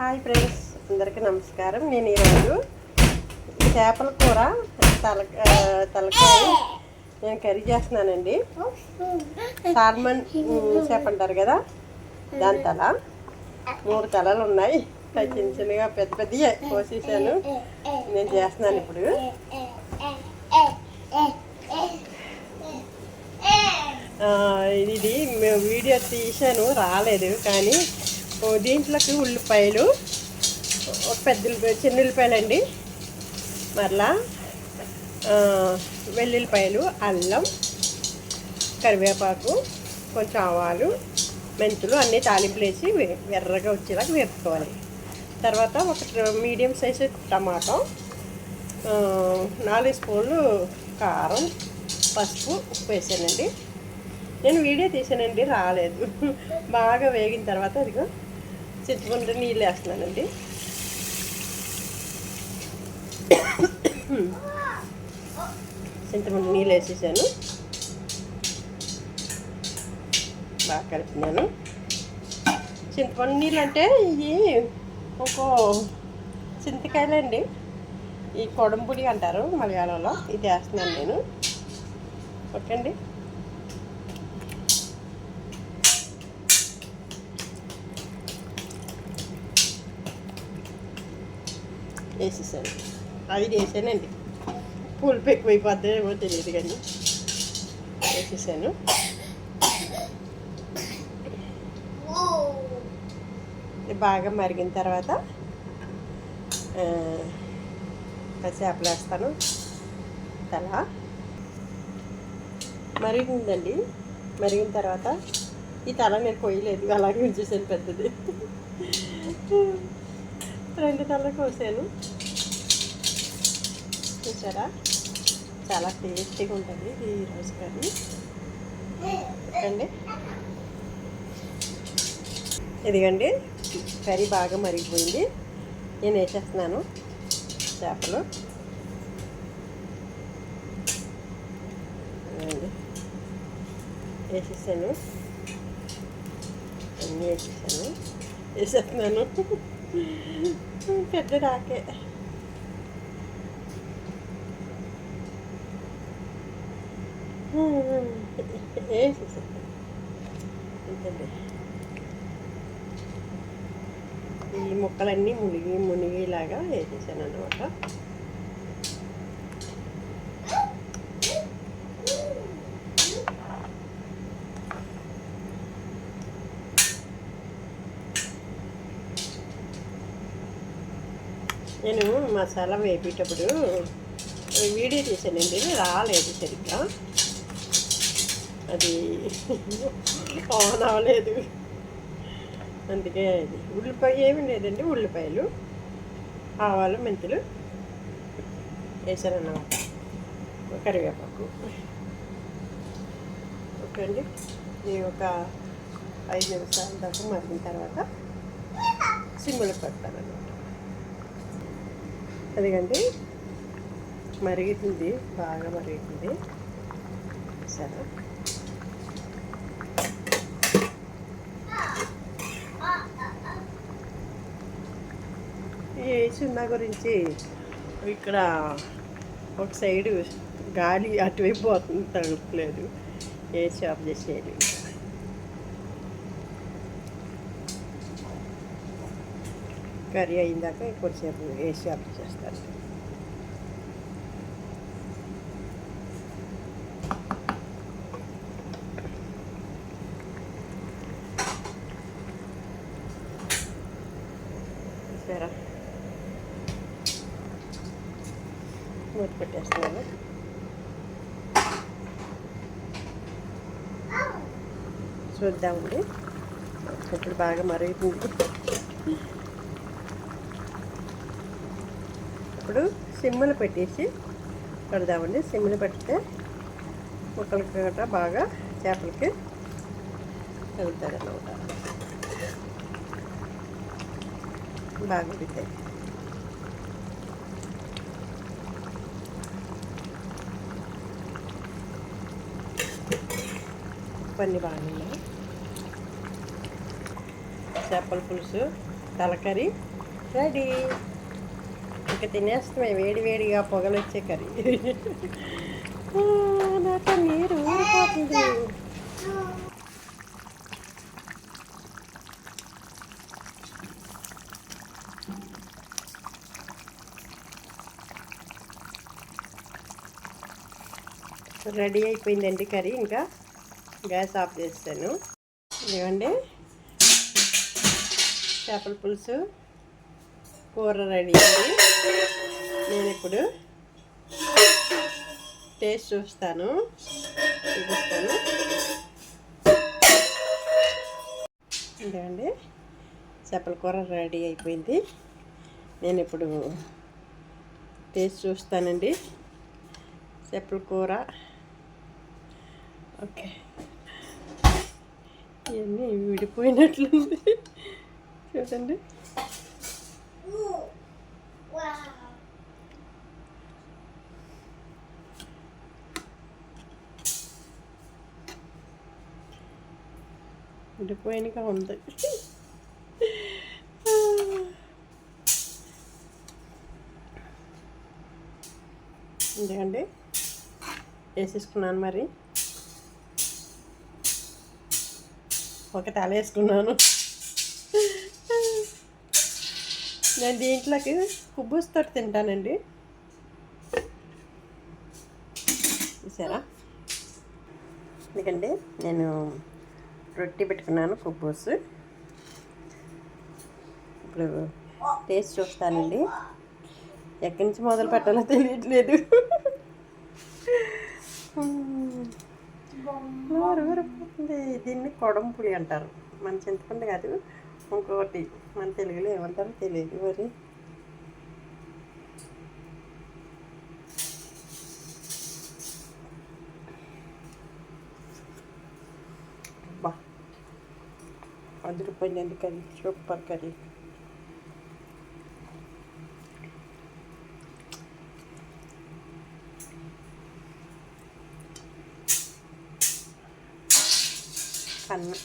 Hi friends అందరికీ నమస్కారం. నేను ఈరోజు చేపల కూర తల తలకాయ నేను కర్రీ చేస్తున్నానండి. సాల్మన్ చేప అంటారు కదా దాని తల. మూడు తలలు ఉన్నాయి. చిన్న చిన్నగా పెద్ద పెద్దగా కోసేసాను. నేను చేస్తున్నాను ఇప్పుడు. ఇది మేము వీడియో తీసాను రాలేదు. కానీ దీంట్లోకి ఉల్లిపాయలు ఒక పెద్ద చిన్న ఉల్లిపాయలు అండి మరలా వెల్లుల్లిపాయలు అల్లం కరివేపాకు కొంచెం ఆవాలు మెంతులు అన్నీ తాలింపులు వేసి వే- ఎర్రగా వచ్చేలాగా వేపుకోవాలి. తర్వాత ఒక మీడియం సైజు టమాటో నాలుగు స్పూన్లు కారం పసుపు ఉప్పు వేసానండి. నేను వీడియో తీసానండి రాలేదు. బాగా వేగిన తర్వాత అదిగో చింతపండు నీళ్ళు వేస్తున్నానండి. చింతపండు నీళ్ళు వేసేసాను. బాగా కలుపుతున్నాను చింతపండు నీళ్ళు అంటే ఇవి ఒక చింతకాయలండి. ఈ కొడంపుడి అంటారు మలయాళంలో. ఇది వేస్తున్నాను నేను. ఓకే అండి వేసేసాను అది వేసానండి పులుపు ఎక్కువైపోద్దేమో తెలియదు కానీ వేసేసాను. బాగా మరిగిన తర్వాత ఆ, చేపలు వేస్తాను తల మరిగిందండి. మరిగిన తర్వాత ఈ తల నేను పోయలేదు అలాగే ఉంచేసాను పెద్దది. రెండు తల కోసాను. చూసారా? చాలా టేస్టీగా ఉంటుంది ఈ రోజు కర్రీ. అండి ఇదిగండి. కర్రీ బాగా మరిగిపోయింది. నేను వేసేస్తున్నాను చేపలు. వేసేసాను. అన్నీ వేసేసాను. వేసేస్తున్నాను. పెద్ద రాకే ఈ ముక్కలన్నీ మునిగి మునిగేలాగా వేసేసాను అనమాట నేను మసాలా వేపేటప్పుడు వీడియో తీసానండి రాలేదు సరిగ్గా. అది ఆన్ అవ్వలేదు. అందుకే అది. ఉల్లిపాయ ఏమి లేదండి ఉల్లిపాయలు ఆవాలు మెంతులు వేసానన్నమాట. కరివేపాకు. ఓకే అండి. ఇది ఒక ఐదు నిమిషాల దాకా మరిగిన తర్వాత సిమ్ములు పెడతానమాట అదిగండి. మరుగుతుంది బాగా మరుగుతుంది సరే. ఈ సున్నా గురించి ఇక్కడ ఒక సైడు గాలి అటువైపు పోతుంది తగలట్లేదు ఏసీ షాప్ చేసేది? కర్రీ అయిందాక కొద్దిసేపు ఏసీ ఆఫ్ చేస్తారు. సరే మూత పెట్టేస్తాను చూద్దామండి. ఇప్పుడు బాగా మరుగుతుంది ఇప్పుడు సిమ్ములు పెట్టేసి పెడదామండి సిమ్ములు పెడితే ముక్కలకి గట్రా బాగా చేపలకి తగులుతుంది అన్నమాట బాగా ఉడుకుతాయి పన్ని బాగా చేపల పులుసు తలకరి రెడీ. ఇక తినేస్తున్నాయి వేడి వేడిగా పొగలు వచ్చే కర్రీ. నాకు నీరు ఊరిపోతుంది. రెడీ అయిపోయిందండి కర్రీ ఇంకా గ్యాస్ ఆఫ్ చేస్తాను. ఇవ్వండి చేపల పులుసు. కూర రెడీ అయింది నేను ఇప్పుడు టేస్ట్ చూస్తాను. చూపిస్తాను. అండి చేపల కూర రెడీ అయిపోయింది. నేను ఇప్పుడు టేస్ట్ చూస్తానండి. చేపల కూర. ఓకే. ఇవన్నీ విడిపోయినట్లుంది. చూడండి. విడిపోయినగా ఉంది. ఎందుకండి వేసేసుకున్నాను మరి. ఒక తల వేసుకున్నాను. నేను దీంట్లోకి కుబ్బుస్తో తింటానండి. చూసారా? ఎందుకంటే నేను రొట్టి పెట్టుకున్నాను కుబ్బూస్ ఇప్పుడు టేస్ట్ చూస్తానండి. ఎక్కడి నుంచి మొదలు పెట్టాలో తెలియట్లేదు. నోరు ఊరిపోతుంది దీన్ని కొడంపుడి అంటారు. మన చింతపండు కాదు ఇంకొకటి మన తెలుగులో ఏమంటారో తెలియదు మరి బా అదిరిపోయిందండి కర్రీ సూపర్ కర్రీ కన్ను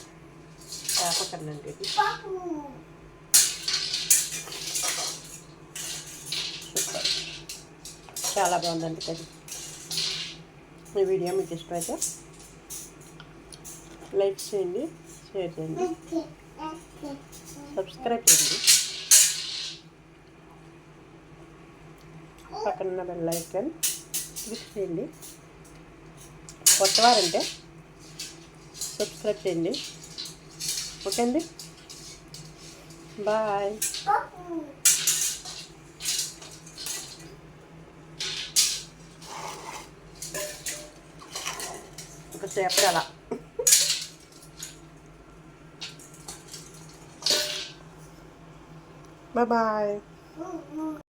చేప కన్ను అండి ఇది చాలా బాగుందండి కదా ఈ వీడియో మీకు ఇష్టమైతే లైక్ చేయండి షేర్ చేయండి సబ్స్క్రైబ్ చేయండి. పక్కన బెల్ ఐకన్ క్లిక్ చేయండి. కొత్తవారంటే సబ్స్క్రైబ్ చేయండి. ఓకే అండి బాయ్. ระแจไปละบ๊ายบาย